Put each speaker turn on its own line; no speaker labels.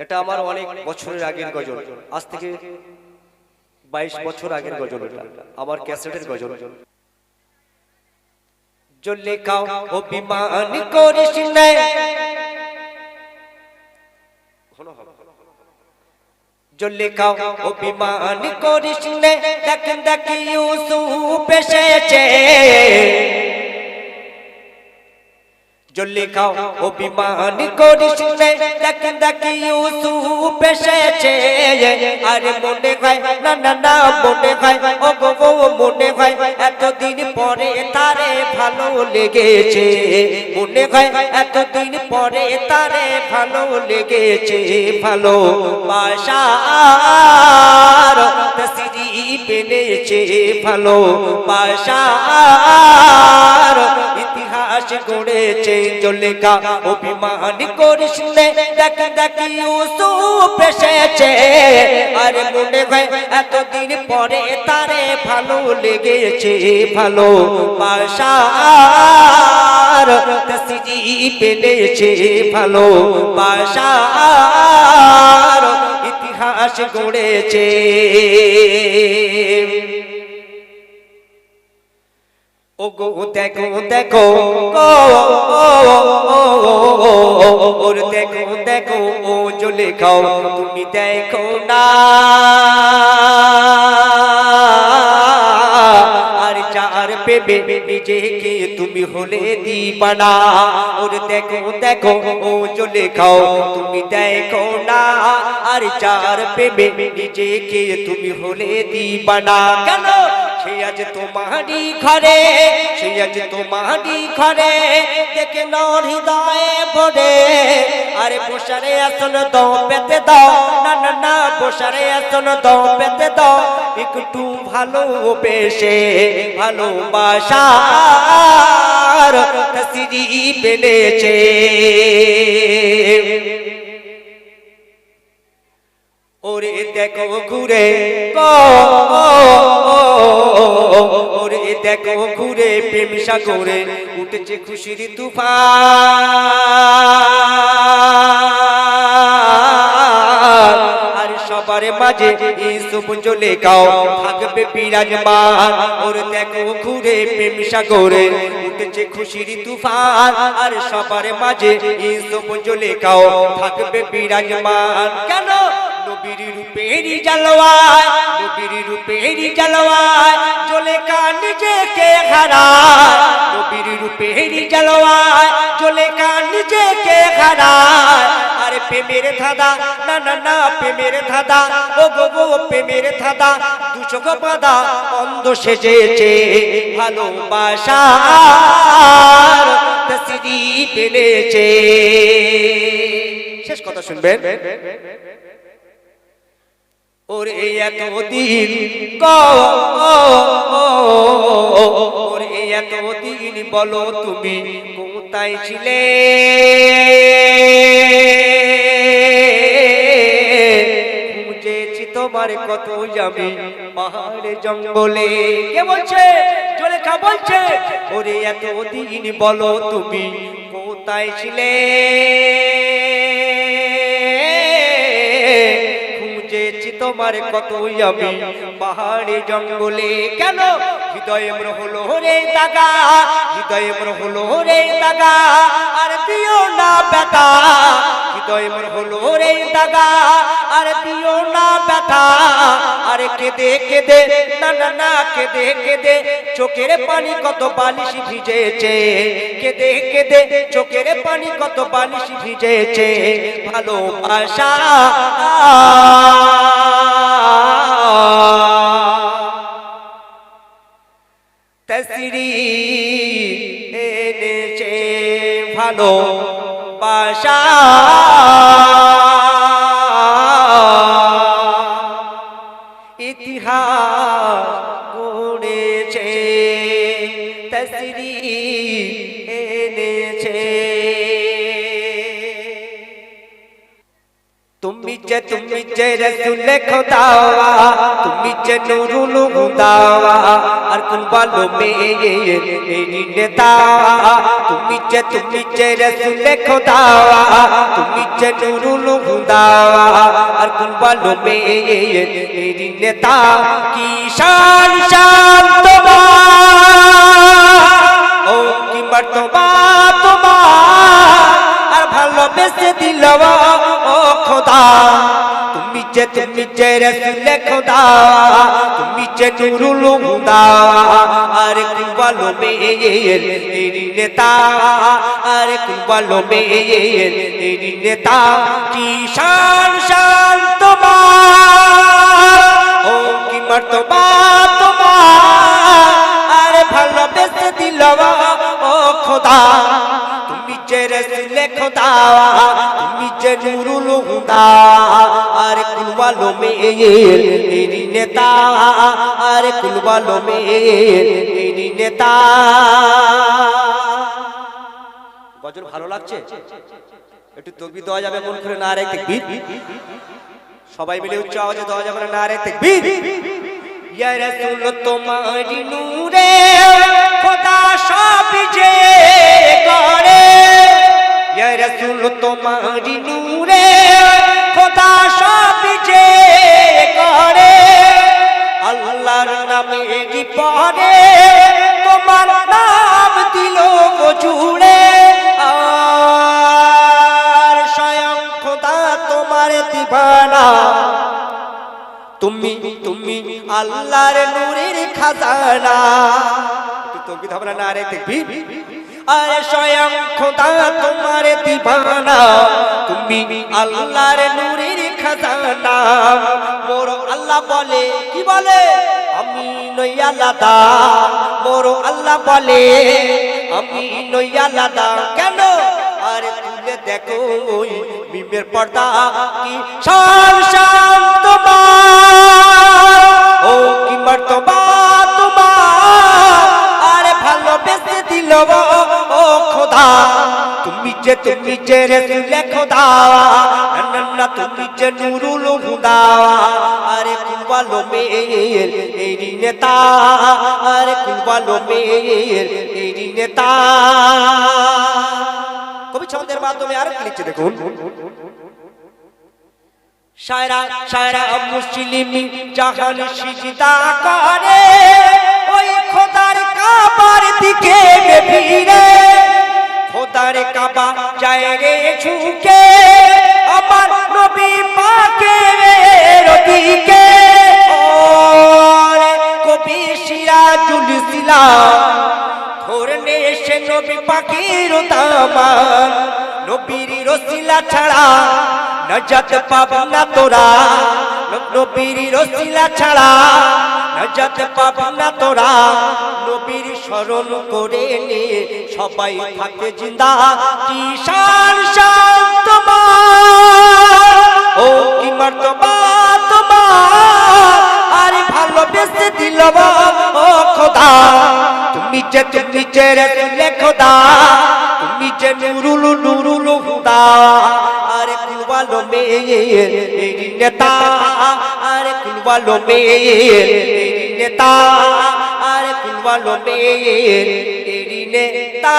এটা আমার অনেক বছরের আগের গজল। আজ থেকে বাইশ বছর আগের গজল এটা। আমার ক্যাসেটের গজল। জলে খাও অভিমান করিস জলে খাও অভিমান করিস দেখ দেখ ইউসুফ এসেছে। জলে খাও, অভিমান করিস দেখ দেখ, ইউসুফ আরে মনে হয়, না না না, মনে হয় ও গো, মনে হয়, এতদিন পরে তারে ভালো লেগেছে। মনে হয়, এতদিন পরে তারে ভালো লেগেছে। ভালো বাসার তসরি পেনেছে ভালো বাসার ইতিহাস গড়েছে। জলেকা অভিমান করিস দেখ দেখ ইউসুফ এসেছে। আরে মনে হয় এতদিন পরে তারে ভালো লেগেছে, ভালো বাসার পেনেছে ভালো বাসার ইতিহাস গড়েছে। ও গো দেখো দেখো ওর দেখো দেখো ও জলে খাও তুমি দেখো না। পেবে নিজেকে তুমি হলে দিবানা। ওর দেখো দেখো ও জলে খাও, তুমি দেখো না। আর যার পেবে নিজেকে তুমি হলে দিবানা। কেন? সে আজ তোমারই ঘরে, সে আজ তোমারই ঘরে, দেখে নর হৃদয়ে ভরে। আরে বসারে আসন দাও, পেতে দাও। না না না, বসারে আসন দাও, পেতে দাও। একটু ভালো বেশে ভালোবাসার তসরি পেলেছে। ওরে দেখো ঘুরে ওরে দেখো ঘুরে, প্রেম সাগরে উঠেছে খুশির তুফান। মাঝে ইসুফ জ্বলে গাও থাকবে বিরাজমান। ওর দেখো ঘুরে প্রেম সাগরে উঠেছে খুশির তুফান। আর সবার মাঝে ইসুফ জ্বলে গাও থাকবে বিরাজমান। কেন? নবীর রূপেরই জালওয়ায় নবীর রূপেরই জালওয়ায় জ্বলে কা নিজেকে হারায়। নবীর রূপেরই জালওয়ায় জ্বলে কা নিজেকে হারায়। আরে প্রেমের ধাঁধা, না না না, প্রেমের ধাঁধা ও গো গো প্রেমের ধাঁধা দুশো গো বাঁধা, অন্ধ সেজেছে ভালোবাসার তসরি পেলেছে। শেষ কথা শুনবেন। ওরে এত দিন ওরে এত দিন বলো তুমি কোথায় ছিলে? তোমার কত যাবে পাহাড়ে জঙ্গলে। কে বলছে? জলে খা বলছে, ওরে এত দিন বলো তুমি কোথায় ছিলে? খুঁজেছি তোমার কত আমি পাহাড়ে জঙ্গলে। কেন? হৃদয় মোর হলো রে দাগা, হৃদয় মোর হলো রে দাগা, আর দিও না বেটা হৃদয় মোর হলো রে দাগা, আর দিও না বেটা আরে কেঁদে কেঁদে, না না না, কেঁদে কেঁদে, চোখের পানি কত বালিশ ভিজেছে। কেঁদে কেঁদে, চোখের পানি কত বালিশ ভিজেছে। ভালোবাসা। তসরি এনেছে ভালো বাসা। ইতিহাস গড়েছে তসরি এনেছে। তুমি যে তুমি যে রসুল খোদা তুমি যে নুরুল হুদা আর কোন বালো মেরি নেতা তুমি যে তুমি যে রসুল খোদা তুমি যে নুরুল হুদা আর কোন বালো মেরি নেতা কি শান শান তোমার ও কি মর্তবা তোমার ভালোবেসে দিল ও খোদা। তুমি যে তুমি যে রসুল খোদা, তুমি যে নুরুল হুদা। আর কুবালো মেয়ের এরি নেতা। আর কুবালো মেয়ের এরি নেতা। কি শান শান তোমার? ও কি মর্তবা তোমার। আর ভালোবেসে দিল, ও খোদা। তুমি যে রসুলে খোদা তুমি যে নুরুল হুদা আর কুলবালো মেয়ের নেতা আর কুলবালো মেয়ের নেতা ভালো লাগছে একটু তকবি দেওয়া যাবে, মন করে না রে দেখবি সবাই মিলে উচ্চ আওয়াজে দেওয়া যাবে না রে দেখবি ইয়া রাসূল তোমারি নূরে খোদা সব যে করে। ইয়া রাসূল তোমারি নূরে খোদা সব যে করে। আল্লাহর নামে পরে তোমার নাম দিল জুড়ে আর স্বয়ং খোদা তোমার দিবানা। তুমি তুমি আল্লাহর নূরের খাজানা। তুই তকবীর হবে না রে দেখবি আরে স্বয়ং খোদা, তোমার দিবানা। তুমি আল্লাহর নূরের খাজানা। মোর আল্লাহ বলে, কি বলে? আমি নই আলাদা। মোর আল্লাহ বলে, আমি নই আলাদা। কেন? আরে তুলে দেখো, ওই মিমের পর্দা কি শান শান তোমার। ও কি তোমার খোদা। তুমি যে তুমি যে রসুলে খোদা। না তুমি যে নুরুল হুদা। আরে কুলবালো মেয়ের এরি নেতা। আরে কুলবালো মেয়ের এরি নেতা। কবি ছন্দের মাধ্যমে আরও লিখছে দেখুন। সায়রা সায়রা মুসলিম জাহান সিজদা করে। ওই খোদার কাবার দিকে ফিরে। খোদার কাবা যায় রে ঝুঁকে আমার নবী পাকের দিকে ওরে কবি সিরাজুল ইসলাম ধরনে সে নবী পাখির দামান নবীর রসিলা ছাড়া নজাত পাব না তোরা, নবীর রসিলা ছাড়া নজাত পাব না তোরা। নবীর স্মরণ করে নে। সবাই থাকে জিন্দা। কি শান শান তোমার? ও কি মর্তবা তোমার? আরে ভালোবেসে দিল ও খোদা। তুমি যে তুমি যে রসুলে খোদা। তুমি যে নুরুল নুরুল হুদা। আরে মেয়ের এরি নেতা। আরে মেয়ের এরি নেতা আরে কুলবালো মেয়ের এরি নেতা।